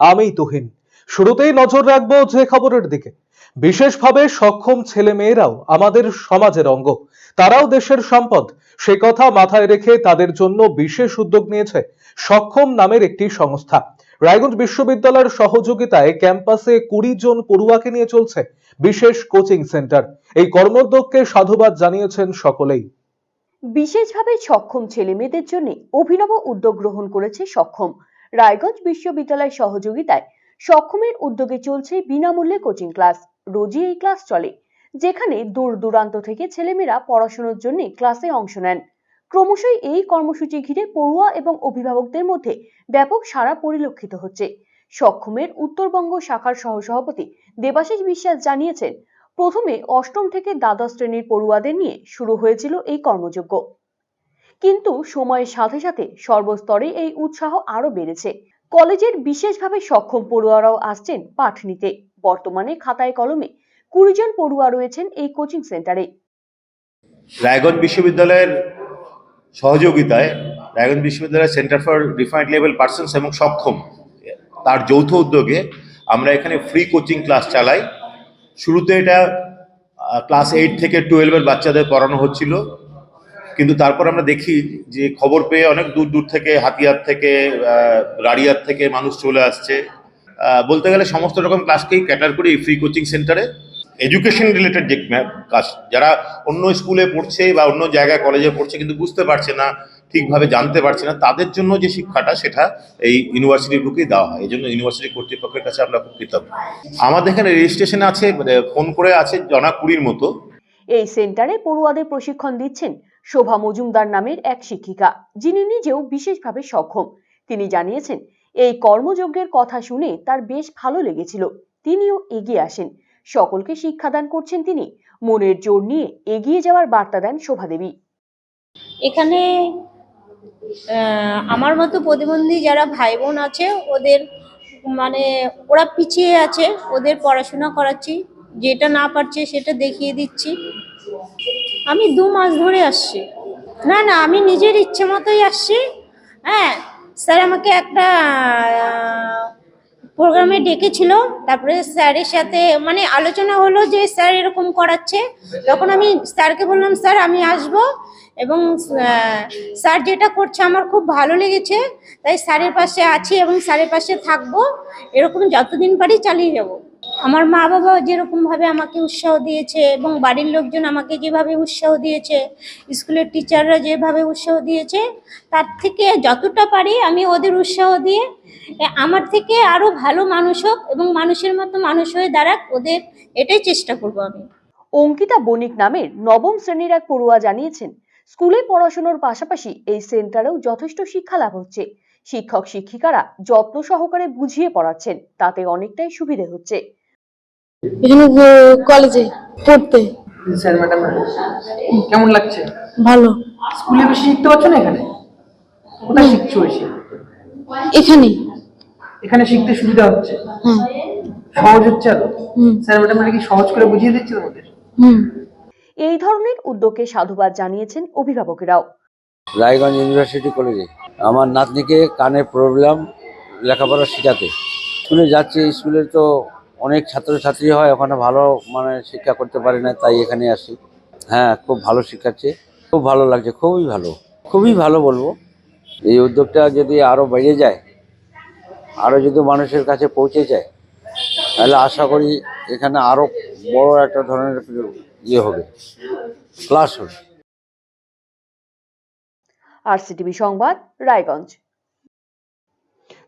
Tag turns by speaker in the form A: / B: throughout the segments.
A: আমি তুহিন। শুরুতেই নজর রাখব যে খবরের দিকে। বিশেষভাবে সক্ষম ছেলে মেয়েরাও আমাদের সমাজের অঙ্গ। তারাও দেশের সম্পদ। সে কথা মাথায় রেখে তাদের জন্য বিশেষ উদ্যোগ নিয়েছে সক্ষম নামের একটি সংস্থা। রায়গঞ্জ বিশ্ববিদ্যালয়ের সহযোগিতায় ক্যাম্পাসে কুড়ি জন পড়ুয়াকে নিয়ে চলছে বিশেষ কোচিং সেন্টার। এই কর্মোদ্যোগকে সাধুবাদ জানিয়েছেন সকলেই।
B: বিশেষভাবে সক্ষম ছেলেমেয়েদের জন্য অভিনব উদ্যোগ গ্রহণ করেছে সক্ষম। রায়গঞ্জ বিশ্ববিদ্যালয়ের সহযোগিতায় সক্ষমের উদ্যোগে চলছে বিনামূল্যে কোচিং ক্লাস। রোজই এই ক্লাস চলে, যেখানে দূর দূরান্ত থেকে ছেলেমেয়েরা পড়াশোনার জন্য ক্লাসে অংশ নেন। ক্রমশই এই কর্মসূচি ঘিরে পড়ুয়া এবং অভিভাবকদের মধ্যে ব্যাপক সাড়া পরিলক্ষিত হচ্ছে। সক্ষমের উত্তরবঙ্গ শাখার সহসভাপতি দেবাশিস বিশ্বাস জানিয়েছেন, প্রথমে অষ্টম থেকে দ্বাদশ শ্রেণির পড়ুয়াদের নিয়ে শুরু হয়েছিল এই কর্মযজ্ঞ। কিন্তু সময়ের সাথে সাথে সর্বস্তরে এই উৎসাহ আরও বেড়েছে। কলেজের বিশেষভাবে সক্ষম পড়ুয়ারাও আসছেন পাঠ নিতে। বর্তমানে খাতায় কলমে কুড়ি জন পড়ুয়া রয়েছেন এই কোচিং সেন্টারে।
C: রায়গঞ্জ বিশ্ববিদ্যালয়ের সহযোগিতায় রায়গঞ্জ বিশ্ববিদ্যালয়ের centre for defined level persons এবং সক্ষম তার যৌথ উদ্যোগে আমরা এখানে ফ্রি কোচিং ক্লাস চালাই। শুরুতে এটা ক্লাস এইট থেকে টুয়েলভের বাচ্চাদের পড়ানো হচ্ছিল। কিন্তু তারপর আমরা দেখি যে খবর পেয়ে অনেক দূর দূর থেকে, হাতিয়ার থেকে রাড়িয়ার থেকে মানুষ চলে আসছে। বলতে গেলে সমস্ত রকম ক্লাসকেই ক্যাটার করি ফ্রি কোচিং সেন্টারে এডুকেশন রিলেটেড যে কাজ যারা অন্য স্কুলে পড়ছে বা অন্য জায়গায় কলেজে পড়ছে কিন্তু বুঝতে পারছে না, ঠিকভাবে জানতে পারছে না, তাদের জন্য যে শিক্ষাটা সেটা এই ইউনিভার্সিটির বুকেই দেওয়া হয়। এই জন্য ইউনিভার্সিটি কর্তৃপক্ষের কাছে আমরা খুব কৃতজ্ঞ। আমাদের এখানে রেজিস্ট্রেশন আছে মানে ফোন করে আছে জনা কুড়ির মতো।
B: এই সেন্টারে পড়ুয়াদের প্রশিক্ষণ দিচ্ছেন শোভা মজুমদার নামের এক শিক্ষিকা, যিনি নিজেও বিশেষভাবে সক্ষম। তিনি জানিয়েছেন, এই কর্মযজ্ঞের কথা শুনে তার বেশ ভালো লেগেছিল। তিনিও এগিয়ে আসেন। সকলকে শিক্ষাদান করছেন তিনি। মনের জোর নিয়ে এগিয়ে যাওয়ার বার্তা দেন শোভা দেবী।
D: এখানে আমার মতো প্রতিবন্ধী যারা ভাই বোন আছে, ওদের মানে ওরা পিছিয়ে আছে। ওদের পড়াশোনা করাচ্ছি। যেটা না পারছে সেটা দেখিয়ে দিচ্ছি। আমি দু মাস ধরে আসছি। না না, আমি নিজের ইচ্ছে মতোই আসছি। হ্যাঁ স্যার আমাকে একটা প্রোগ্রামে ডেকেছিল, তারপরে স্যারের সাথে মানে আলোচনা হলো যে স্যার এরকম করাচ্ছে। তখন আমি স্যারকে বললাম, স্যার, আমি আসব। এবং স্যার যেটা করছে আমার খুব ভালো লেগেছে। তাই স্যারের পাশে আছি এবং স্যারের পাশে থাকব। এরকম যতদিন পারি চালিয়ে যাব। আমার মা বাবা যেরকমভাবে আমাকে উৎসাহ দিয়েছে এবং বাড়ির লোকজন আমাকে যেভাবে উৎসাহ দিয়েছে, স্কুলের টিচাররা যেভাবে উৎসাহ দিয়েছে, তার থেকে যতটা পারি আমি ওদের উৎসাহ দিয়ে আমার থেকে আরও ভালো মানুষ হোক এবং মানুষের মতো মানুষ হয়ে দাঁড়াক ওদের এটাই চেষ্টা করব আমি।
B: অঙ্কিতা বণিক নামের নবম শ্রেণির এক পড়ুয়া জানিয়েছেন স্কুলে পড়াশোনার পাশাপাশি এই সেন্টারেও যথেষ্ট শিক্ষা লাভ হচ্ছে। শিক্ষক শিক্ষিকারা যত্ন সহকারে বুঝিয়ে পড়াচ্ছেন তাতে অনেকটাই সুবিধে হচ্ছে।
E: এখানে কলেজে পড়তে।
F: স্যার ম্যাডাম কেমন লাগছে?
E: ভালো।
F: স্কুলে বেশি শিখতে পারছ না এখানে? কোথায় শিখছো বেশি?
E: এখানে।
F: এখানে শিখতে সুবিধা হচ্ছে। সহজ হচ্ছে আরও।
E: হুম।
F: স্যার ম্যাডাম কি সহজ করে বুঝিয়ে দিচ্ছে তোমাদের?
B: এই ধরনের উদ্যোগকে সাধুবাদ জানিয়েছেন অভিভাবকেরাও।
G: রায়গঞ্জ ইউনিভার্সিটি কলেজে আমার নাতনিকে কানে প্রবলেম লেখাপড়া শেখাতে। স্কুলে যাচ্ছে স্কুলে তো অনেক ছাত্রছাত্রী হয় ওখানে ভালো মানে শিক্ষা করতে পারে না তাই এখানে আসি। হ্যাঁ খুব ভালো শিখাচ্ছে খুব ভালো লাগছে খুবই ভালো। খুবই ভালো বলব। এই উদ্যোগটা যদি আরও বেড়ে যায় আরও যদি মানুষের কাছে পৌঁছে যায় তাহলে আশা করি এখানে আরও বড় একটা ধরনের ইয়ে হবে ক্লাস হবে।
B: আরসিটিভি সংবাদ রায়গঞ্জ।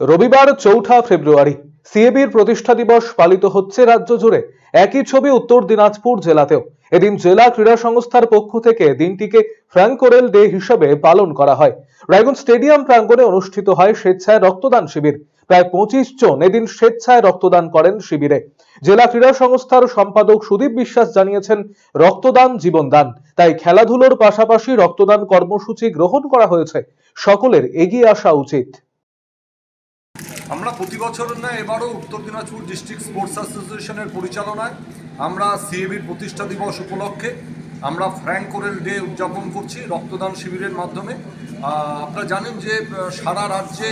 A: রবিবার চৌঠা ফেব্রুয়ারি সিএবির প্রতিষ্ঠা দিবস পালিত হচ্ছে রাজ্য জুড়ে। একই ছবি উত্তর দিনাজপুর জেলাতেও। এদিন জেলা ক্রীড়া সংস্থার পক্ষ থেকে দিনটিকে ফ্র্যাঙ্কোরেল ডে হিসেবে পালন করা হয়। রায়গঞ্জ স্টেডিয়াম প্রাঙ্গণে অনুষ্ঠিত হয় স্বেচ্ছায় রক্তদান শিবির। প্রায় পঁচিশ জন এদিন স্বেচ্ছায় রক্তদান করেন শিবিরে। জেলা ক্রীড়া সংস্থার সম্পাদক সুদীপ বিশ্বাস জানিয়েছেন, রক্তদান জীবনদান তাই খেলাধুলোর পাশাপাশি রক্তদান কর্মসূচি গ্রহণ করা হয়েছে। সকলের এগিয়ে আসা উচিত।
H: আমরা প্রতি বছর না এবারও উত্তর দিনাজপুর ডিস্ট্রিক্ট স্পোর্টস অ্যাসোসিয়েশনের পরিচালনায় আমরা সিএবির প্রতিষ্ঠা দিবস উপলক্ষে আমরা ফ্র্যাঙ্কোরের ডে উদযাপন করছি রক্তদান শিবিরের মাধ্যমে। আপনারা জানেন যে সারা রাজ্যে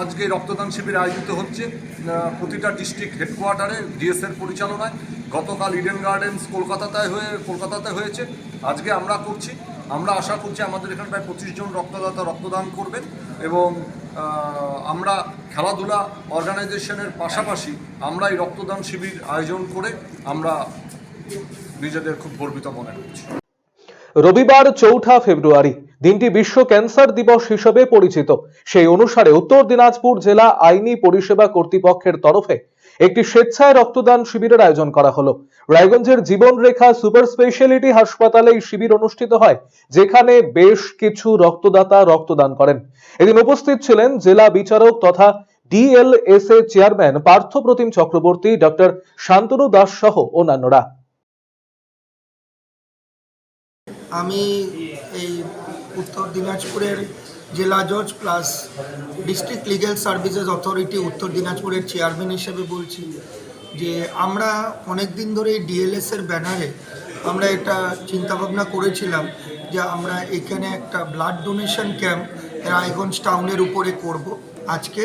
H: আজকে রক্তদান শিবির আয়োজিত হচ্ছে প্রতিটা ডিস্ট্রিক্ট হেডকোয়ার্টারে, ডিএসএর পরিচালনায়। গতকাল ইডেন গার্ডেন্স কলকাতাতে হয়ে, কলকাতাতে হয়েছে। আজকে আমরা করছি। আমরা আশা করছি আমাদের এখানে প্রায় পঁচিশ জন রক্তদাতা রক্তদান করবেন এবং আমরা খেলাধুলা অর্গানাইজেশনের পাশাপাশি আমরা এই রক্তদান শিবির আয়োজন করে আমরা নিজেদের খুব গর্বিত মনে করছি।
A: রবিবার চৌঠা ফেব্রুয়ারি দিনটি বিশ্ব ক্যান্সার দিবস হিসেবে পরিচিত। সেই অনুসারে উত্তর দিনাজপুর জেলা আইনি পরিষেবা কর্তৃপক্ষের তরফে একটি স্বেচ্ছায় রক্তদান শিবিরের আয়োজন করা হলো। রায়গঞ্জের জীবনরেখা সুপার স্পেশালিটি হাসপাতালে এই শিবির অনুষ্ঠিত হয়, যেখানে বেশ কিছু রক্তদাতা রক্তদান করেন। এদিন উপস্থিত ছিলেন জেলা বিচারক তথা DLSA chairman Partha Pratim Chakraborty, doctor Shantanu Das সহ অন্যান্যরা।
I: আমি এই উত্তর দিনাজপুরের জেলা জজ plus district legal services authority Uttar দিনাজপুরের চেয়ারম্যান হিসেবে বলছি যে আমরা অনেক দিন ধরে ডিএলএস এর ব্যানারে আমরা এটা চিন্তাভাবনা করেছিলাম যে আমরা এখানে একটা ব্লাড ডোনেশন ক্যাম্প রায়গঞ্জ টাউনের উপরে করব। আজকে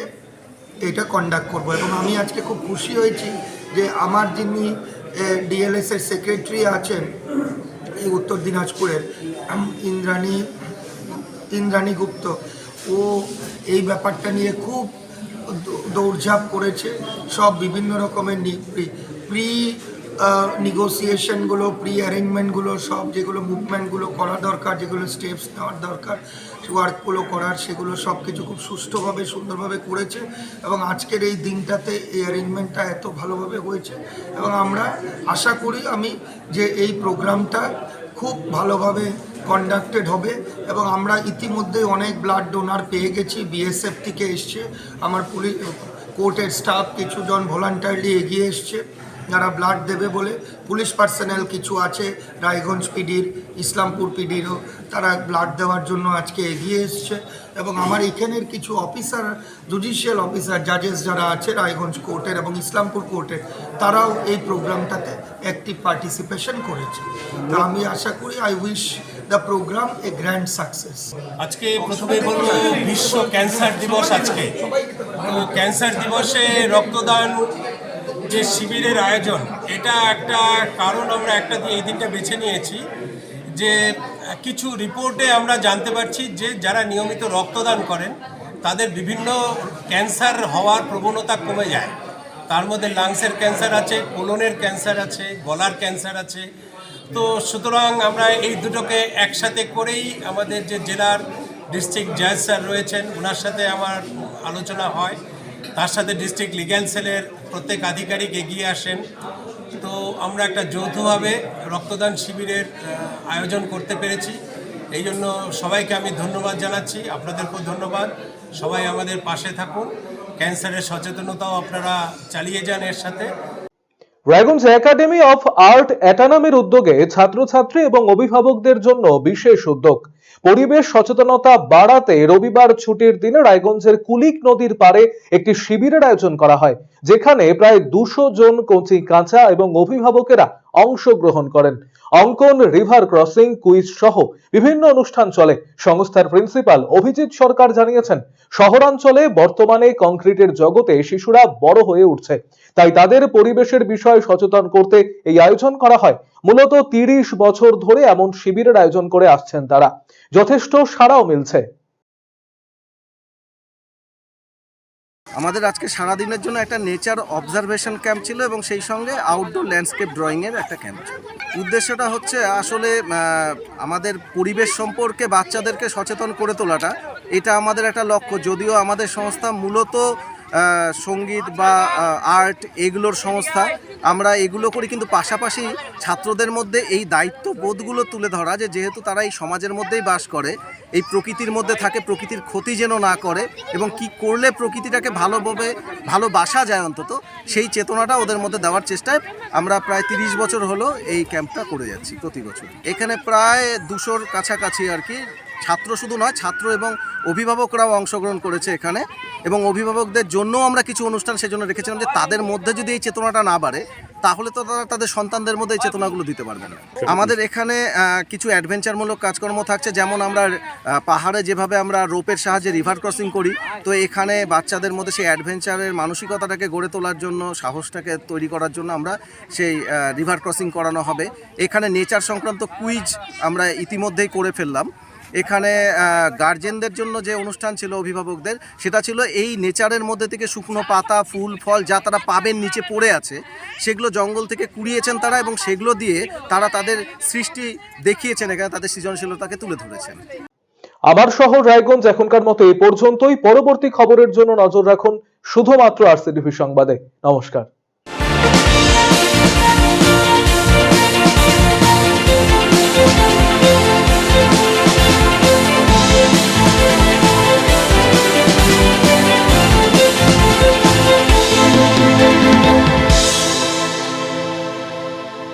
I: এটা কন্ডাক্ট করব এবং আমি আজকে খুব খুশি হয়েছি যে আমার যিনি ডিএলএস এর সেক্রেটারি আছেন, এই উত্তর দিনাজপুরের, ইন্দ্রাণী ইন্দ্রাণী গুপ্ত। ও এই ব্যাপারটা নিয়ে খুব দৌড়ঝাঁপ করেছে। সব বিভিন্ন রকমের প্রি নিগোসিয়েশনগুলো প্রি অ্যারেঞ্জমেন্টগুলো সব যেগুলো মুভমেন্টগুলো করা দরকার, যেগুলো স্টেপস নেওয়ার দরকার ওয়ার্কগুলো করার, সেগুলো সব কিছু খুব সুষ্ঠুভাবে, সুন্দরভাবে করেছে এবং আজকের এই দিনটাতে এই অ্যারেঞ্জমেন্টটা এত ভালোভাবে হয়েছে এবং আমরা আশা করি আমি যে এই প্রোগ্রামটা খুব ভালোভাবে কন্ডাক্টেড হবে এবং আমরা ইতিমধ্যে অনেক ব্লাড ডোনার পেয়ে গেছি বিএসএফ থেকে এসছে। আমার পুলিশ কোর্টের স্টাফ কিছুজন ভলান্টারলি এগিয়ে এসছে, যারা ব্লাড দেবে বলে। পুলিশ পার্সোনাল কিছু আছে, রায়গঞ্জ পিডির ইসলামপুর পিডিরও তারা ব্লাড দেওয়ার জন্য আজকে এগিয়ে এসছে। এবং আমার এখানের কিছু অফিসার জুডিশিয়াল অফিসার জাজেস যারা আছে, রায়গঞ্জ কোর্টের এবং ইসলামপুর কোর্টের তারাও এই প্রোগ্রামটাতে অ্যাক্টিভ পার্টিসিপেশন করেছে। তো আমি আশা করি I wish the programme a grand success
J: আজকে প্রথমে বলব, বিশ্ব ক্যান্সার দিবস আজকে। তো ক্যান্সার দিবসে রক্তদান যে শিবিরের আয়োজন, এটা একটা কারণ আমরা একটা এই দিনটা বেছে নিয়েছি যে কিছু রিপোর্টে আমরা জানতে পারছি যে যারা নিয়মিত রক্তদান করেন, তাদের বিভিন্ন ক্যান্সার হওয়ার প্রবণতা কমে যায়। তার মধ্যে লাংসের ক্যান্সার আছে, কোলনের ক্যান্সার আছে, গলার ক্যান্সার আছে তো সুতরাং আমরা এই দুটোকে একসাথে করেই আমাদের যে জেলার ডিস্ট্রিক্ট জাজ স্যার রয়েছেন ওনার সাথে আমার আলোচনা হয়। তার সাথে ডিস্ট্রিক্ট লিগ্যাল সেলের প্রত্যেক আধিকারিক এগিয়ে আসেন। তো আমরা একটা যৌথভাবে রক্তদান শিবিরের আয়োজন করতে পেরেছি। এই জন্য সবাইকে আমি ধন্যবাদ জানাচ্ছি। আপনাদেরকেও ধন্যবাদ। সবাই আমাদের পাশে থাকুন। ক্যান্সারের সচেতনতাও আপনারা চালিয়ে যান এর সাথে।
A: রায়গঞ্জ একাডেমি অফ আর্ট অ্যাটানামের উদ্যোগে ছাত্রছাত্রী এবং অভিভাবকদের জন্য বিশেষ উদ্যোগ। পরিবেশ সচেতনতা বাড়াতে রবিবার ছুটির দিনে রায়গঞ্জের কুলিক নদীর পারে একটি শিবিরের আয়োজন করা হয়, যেখানে প্রায় দুশো জন কচি কাঁচা এবং অভিভাবকেরা অংশগ্রহণ করেন। অঙ্কন, রিভার ক্রসিং, কুইজ সহ বিভিন্ন অনুষ্ঠান চলে। সংস্থার প্রিন্সিপাল অভিজিৎ সরকার জানিয়েছেন, শহরাঞ্চলে বর্তমানে কংক্রিটের জগতে শিশুরা বড় হয়ে উঠছে। তাই তাদের পরিবেশের বিষয়ে সচেতন করতে এই আয়োজন করা হয়। মূলত তিরিশ বছর ধরে এমন শিবিরের আয়োজন করে আসছেন তারা। যথেষ্ট সাড়াও মিলছে।
K: আমাদের আজকে সারাদিনের জন্য একটা নেচার অবজারভেশন ক্যাম্প ছিল এবং সেই সঙ্গে আউটডোর ল্যান্ডস্কেপ ড্রয়িংয়ের একটা ক্যাম্প ছিল। উদ্দেশ্যটা হচ্ছে আসলে আমাদের পরিবেশ সম্পর্কে বাচ্চাদেরকে সচেতন করে তোলাটা। এটা আমাদের একটা লক্ষ্য। যদিও আমাদের সংস্থা মূলত সংগীত বা আর্ট এগুলোর সংস্থা। আমরা এগুলো করি কিন্তু পাশাপাশি ছাত্রদের মধ্যে এই দায়িত্ব বোধগুলো তুলে ধরা যে যেহেতু তারা এই সমাজের মধ্যেই বাস করে, এই প্রকৃতির মধ্যে থাকে, প্রকৃতির ক্ষতি যেন না করে এবং কি করলে প্রকৃতিটাকে ভালোভাবে, ভালোবাসা যায় অন্তত, সেই চেতনাটা ওদের মধ্যে দেওয়ার চেষ্টায় আমরা প্রায় তিরিশ বছর হলো এই ক্যাম্পটা করে যাচ্ছি প্রতি বছর। এখানে প্রায় দুশোর কাছাকাছি আর কি ছাত্র শুধু নয় ছাত্র এবং অভিভাবকরাও অংশগ্রহণ করেছে এখানে। এবং অভিভাবকদের জন্য আমরা কিছু অনুষ্ঠান সেজন্য রেখেছিলাম যে তাদের মধ্যে যদি এই চেতনাটা না বাড়ে তাহলে তো তারা তাদের সন্তানদের মধ্যে এই চেতনাগুলো দিতে পারবে না। আমাদের এখানে কিছু অ্যাডভেঞ্চারমূলক কাজকর্ম থাকছে। যেমন আমরা পাহাড়ে যেভাবে আমরা রোপের সাহায্যে রিভার ক্রসিং করি তো এখানে বাচ্চাদের মধ্যে সেই অ্যাডভেঞ্চারের মানসিকতাটাকে গড়ে তোলার জন্য সাহসটাকে তৈরি করার জন্য আমরা সেই রিভার ক্রসিং করানো হবে। এখানে নেচার সংক্রান্ত কুইজ আমরা ইতিমধ্যেই করে ফেললাম। এখানে গার্জেনদের জন্য যে অনুষ্ঠান ছিল অভিভাবকদের, সেটা ছিল এই নেচারের মধ্যে থেকে শুকনো পাতা, ফুল, ফল যা তারা পাবেন নিচে পড়ে আছে, সেগুলো জঙ্গল থেকে কুড়িয়েছেন তারা এবং সেগুলো দিয়ে তারা তাদের সৃষ্টি দেখিয়েছেন, এখানে তাদের সৃজনশীলতাকে তুলে ধরেছেন।
A: আমার শহর রায়গঞ্জ এখনকার মতো এই পর্যন্তই। পরবর্তী খবরের জন্য নজর রাখুন শুধুমাত্র আরসিটিভি সংবাদে। নমস্কার।